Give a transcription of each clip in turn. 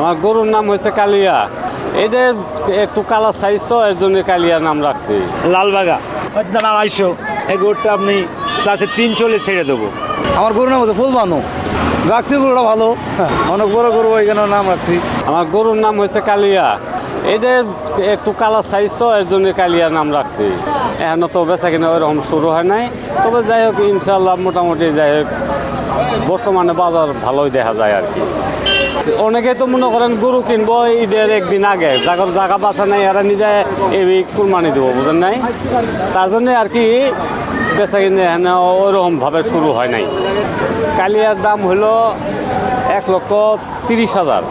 আমার গরুর নাম হচ্ছে কালিয়া। এটা একটু কালার সাইজ তো এর জন্য কালিয়া নাম রাখছি। লালবাগা। দাম আড়াইশো। এই গরুটা আপনি ক্লাসে তিন চলে ছেড়ে দেবো। আমার গরুর নাম হচ্ছে ফুলবানু। রাখছি গরুটা ভালো। অনেক বড় গরু ওইখানে নাম রাখছি। আমার গরুর নাম হচ্ছে কালিয়া। এটা একটু কালার সাইজ তো এর জন্য কালিয়া নাম রাখছি। এখনও তো বেচা কিনা ওইরকম শুরু হয় নাই। তবে যাই হোক ইনশাল্লাহ মোটামুটি যাই হোক বর্তমানে বাজার ভালোই দেখা যায় আর কি। অনেকে তো মনে করেন গরু কিনবো ঈদের একদিন আগে। যাগর জায়গা বাসা নাই, এরা নিজে এই কুরবানি দেবো, বুঝেন নাই? তার জন্য আর কি বেচা কিনে এখানে ওইরকম ভাবে শুরু হয় নাই। কালিয়ার দাম হলো এক লক্ষ তিরিশ হাজার।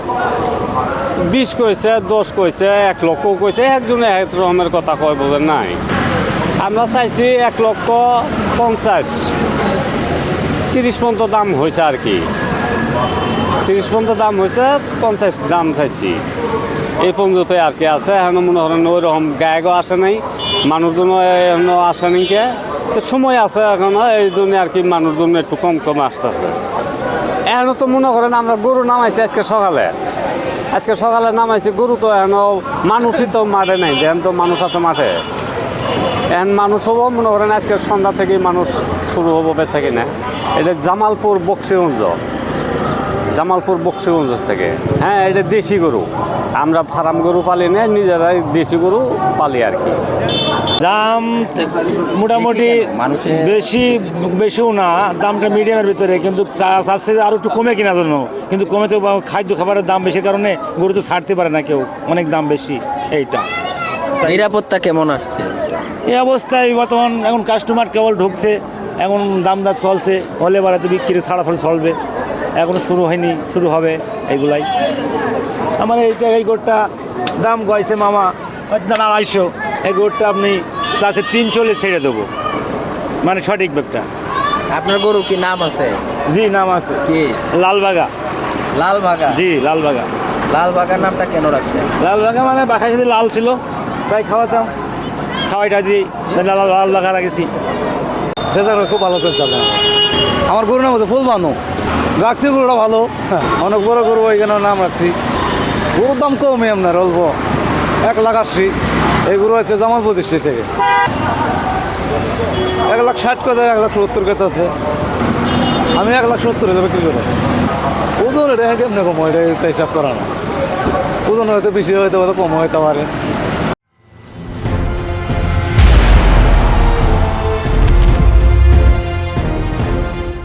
বিশ কইছে, দশ কইছে, এক লক্ষ কইছে, একজনে এক রকমের কথা কয়, বোঝেন নাই? আমরা চাইছি এক লক্ষ পঞ্চাশ। তিরিশ পর্যন্ত দাম হয়েছে আর কি। তিরিশ পর্যন্ত দাম হয়েছে, পঞ্চাশ দাম চাইছি। এই পর্যন্ত আর কি আছে। এখন মনে করেন ওই রকম গায়কও আসে নাই মানুষজন এখনও আসে নাই কে। তো সময় আছে এখনও, এই জন্য আর কি মানুষজন একটু কম কম আসতেছে। এখনও তো মনে করেন আমরা গরু নামাইছি আজকে সকালে। আজকে সকালে নামাইছি, গরু তো এখনও মানুষই তো মাঠে নাই দেখেন তো মানুষ আছে মাঠে। এখন মানুষ হব, মনে করেন আজকে সন্ধ্যা থেকেই মানুষ শুরু হব বেচা কিনা। এটা জামালপুর বক্সিগঞ্জ। জামালপুর বক্সিগঞ্জ থেকে। হ্যাঁ এটা দেশি গরু। আমরা ফার্ম গরু পালি না নিজেরাই দেশি গরু পালি আর কি। দাম মোটামুটি বেশি বেশি বেশিও না দামটা মিডিয়ামের ভিতরে কিন্তু চা- চাচ্ছে আরও একটু কমে কেনার জন্য। কিন্তু কমে তো বা- খাদ্য খাবারের দাম বেশি কারণে গরু তো ছাড়তে পারে না কেউ অনেক দাম বেশি এইটা। নিরাপত্তা কেমন আসছে? এই অবস্থায় বর্তমান এখন কাস্টমার কেবল ঢুকছে এখন দাম দাম চলছে হলে বাড়াতে বিক্রি ছাড়াছাড়ি চলবে। এখনও শুরু হয়নি শুরু হবে এইগুলাই আমার এইটা এই গোটটা দাম গয়েছে মামা দাম আড়াইশো। এই গোটটা আপনি ক্লাসে তিন চলে ছেড়ে দেবো। মানে সঠিক ব্যাপারটা। আপনার গরু কি নাম আছে? জি নাম আছে। কি? লালবাগা। লালবাগা? জি লালবাগা। লাল বাগার নামটা কেন রাখছেন? লালবাগা মানে বাসায় যদি লাল ছিল তাই খাওয়াতাম। খাওয়াইটা দিয়ে লাল লাল বাগা রাখেছি বেচারা খুব ভালো করে চলে আমার গরু নাম হচ্ছে ফুলবানু। রাখছি গরুটা ভালো। হ্যাঁ, অনেক বড় গরু ওইখানে নাম রাখছি। গরুর দাম কমই আপনার অল্প। এক লাখ আশি। এই গরু আছে জামালপুর ডিস্ট্রিক্ট থেকে। এক লাখ ষাট কথা এক লাখ সত্তর কথা আছে আমি এক লাখ সত্তর হাজার বিক্রি করে। ওজন এটা কেমনে কম? এটা এটা হিসাব করা না। ওজন হয়তো বেশি হয়তো কম হইতে পারে।